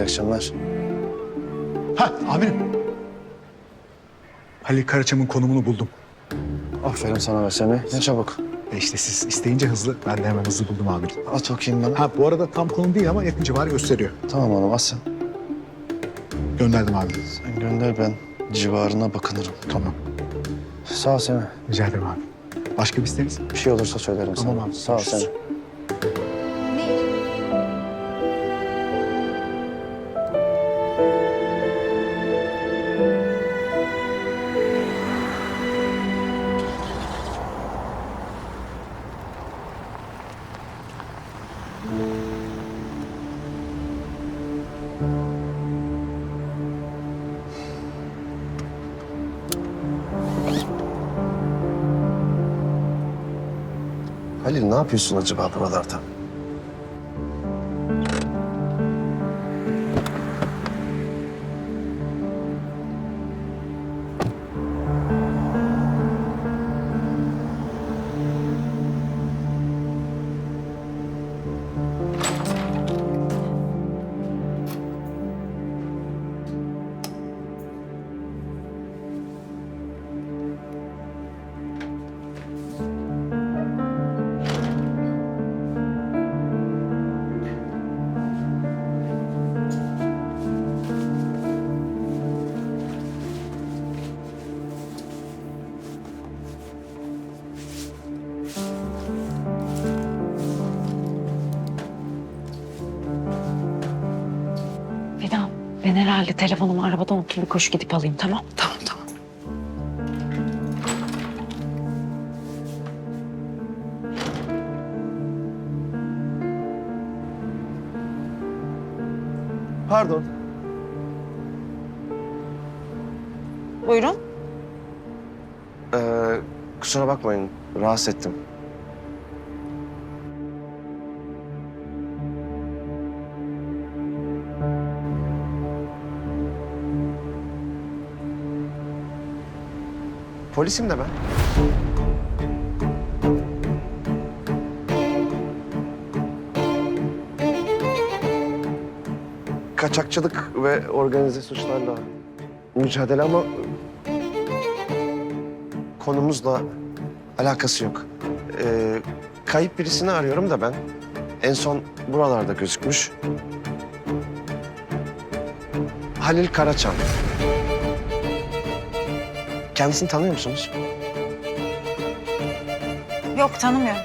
İyi akşamlar. Ha amirim. Halil Karaçam'ın konumunu buldum. Aferin sana be Semih. Ne çabuk. E işte siz isteyince hızlı. Ben de hemen hızlı buldum amirim. At bakayım bana. Ha bu arada tam konum değil ama yakın civarı gösteriyor. Tamam oğlum at sen. Gönderdim amirim. Sen gönder ben civarına bakınırım. Tamam. Sağ ol Semih. Rica ederim abi. Başka bir isteğiniz? Bir şey olursa söylerim Tamam sana. abi, Sağ ol. Semih. Halil ne yapıyorsun acaba buralarda? Ben herhalde telefonumu arabada unuttum. Bir koşu gidip alayım tamam? Tamam tamam. Pardon. Buyurun. Ee, kusura bakmayın. Rahatsız ettim. Polisim de ben. Kaçakçılık ve organize suçlarla mücadele ama konumuzla alakası yok. Ee, kayıp birisini arıyorum da ben. En son buralarda gözükmüş. Halil Karaçam. Kendisini tanıyor musunuz? Yok tanımıyorum.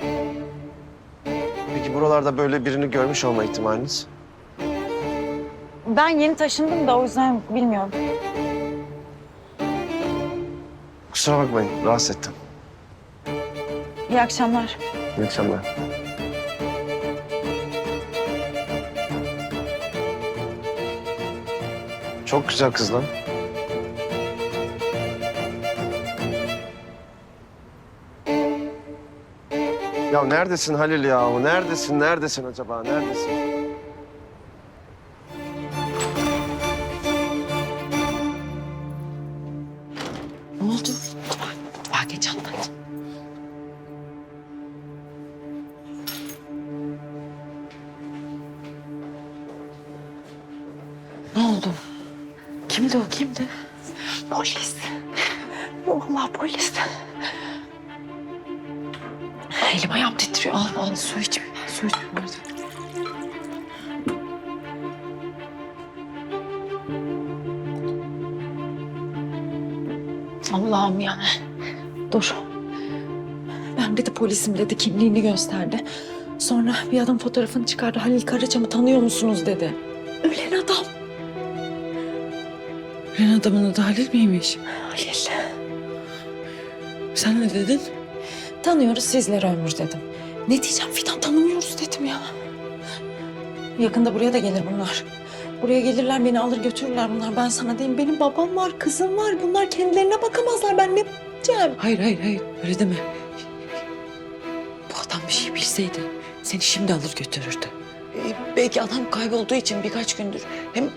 Peki buralarda böyle birini görmüş olma ihtimaliniz? Ben yeni taşındım da o yüzden bilmiyorum. Kusura bakmayın, rahatsız ettim. İyi akşamlar. İyi akşamlar. Çok güzel kız lan. Ya neredesin Halil ya? Neredesin, neredesin acaba? Neredesin? Ne oldu? Anlat. Ne oldu? Kimdi o kimdi? Polis. Vallahi polis. Elim ayağım titriyor. Al al su iç. Su iç. Allah'ım ya. Dur. Ben dedi polisim dedi kimliğini gösterdi. Sonra bir adam fotoğrafını çıkardı. Halil Karaçam'ı tanıyor musunuz dedi. Ölen adam. Ölen adamın adı Halil miymiş? Halil. Sen ne dedin? Tanıyoruz sizlere ömür dedim. Ne diyeceğim Fidan tanımıyoruz dedim ya. Yakında buraya da gelir bunlar. Buraya gelirler beni alır götürürler bunlar. Ben sana diyeyim benim babam var, kızım var. Bunlar kendilerine bakamazlar. Ben ne yapacağım? Hayır hayır hayır öyle deme. Bu adam bir şey bilseydi seni şimdi alır götürürdü. Ee, belki adam kaybolduğu için birkaç gündür. Hem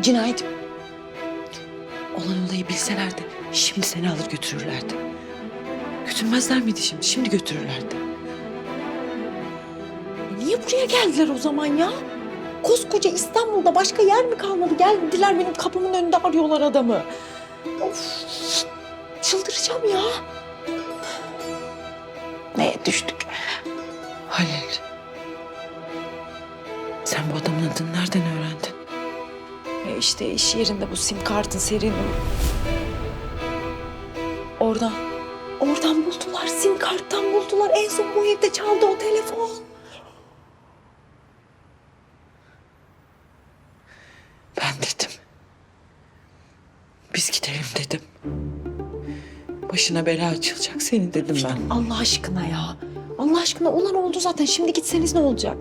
cinayet olan olayı bilselerdi şimdi seni alır götürürlerdi. Götürmezler miydi şimdi? Şimdi götürürlerdi. Niye buraya geldiler o zaman ya? Koskoca İstanbul'da başka yer mi kalmadı? Geldiler benim kapımın önünde arıyorlar adamı. Of, çıldıracağım ya. Neye düştük? Halil. Sen bu adamın adını nereden öğrendin? E işte iş yerinde bu sim kartın seri numara. Oradan. Oradan buldular. Sim karttan buldular. En son bu evde çaldı o telefon. Ben dedim. Biz gidelim dedim. Başına bela açılacak senin dedim ben. Allah aşkına ya. Allah aşkına olan oldu zaten. Şimdi gitseniz ne olacak?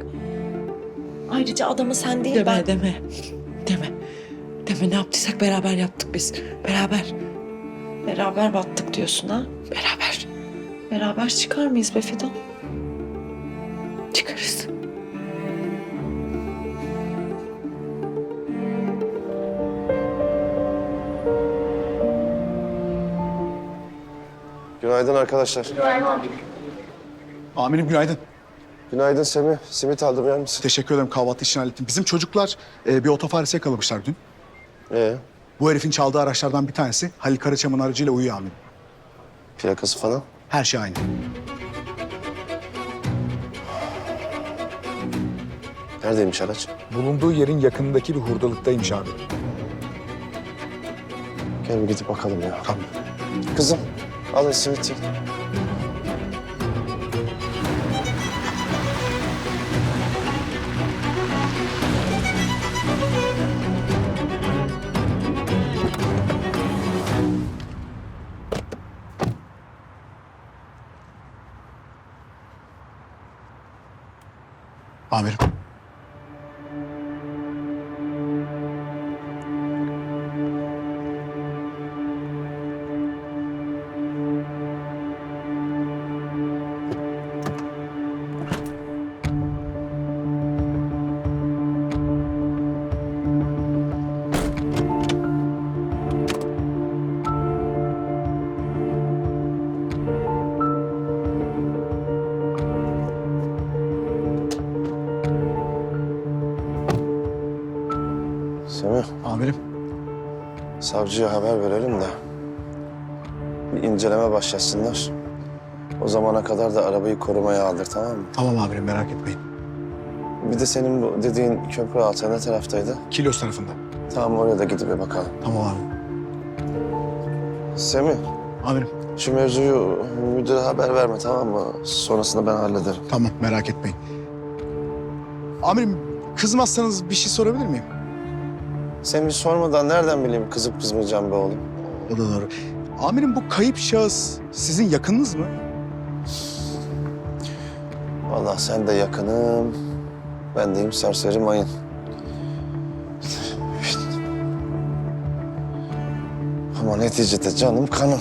Ayrıca adamı sen değil Deme ben... deme. Deme. Deme ne yaptıysak beraber yaptık biz. Beraber. Beraber battık diyorsun ha? Beraber. Beraber çıkar mıyız be Fidan? Çıkarız. Günaydın arkadaşlar. Amirim günaydın. Günaydın Semih. Simit aldım yer misin? Teşekkür ederim kahvaltı işini hallettim. Bizim çocuklar e, bir otofaresi yakalamışlar dün. Ee, Bu herifin çaldığı araçlardan bir tanesi Halil Karaçam'ın aracıyla uyuyor amirim. plakası falan. Her şey aynı. Neredeymiş araç? Bulunduğu yerin yakınındaki bir hurdalıktaymış abi. Gel bir gidip bakalım ya. Tamam. Kızım, alın simit Amirim. Semih, Amirim. savcıya haber verelim de bir inceleme başlasınlar. O zamana kadar da arabayı korumaya aldır tamam mı? Tamam amirim merak etmeyin. Bir de senin bu dediğin köprü altı ne taraftaydı? Kilos tarafında. Tamam oraya da gidip bir bakalım. Tamam amirim. Semih, Amirim şu mevzuyu müdüre haber verme tamam mı? Sonrasında ben hallederim. tamam merak etmeyin. Amirim kızmazsanız bir şey sorabilir miyim? Semih sormadan nereden bileyim kızıp kızmayacağım be oğlum? O da doğru. Amirim bu kayıp şahıs sizin yakınınız mı? Vallahi sen de yakınım. Ben deyim serseri mayın. Ama neticede canım kanım.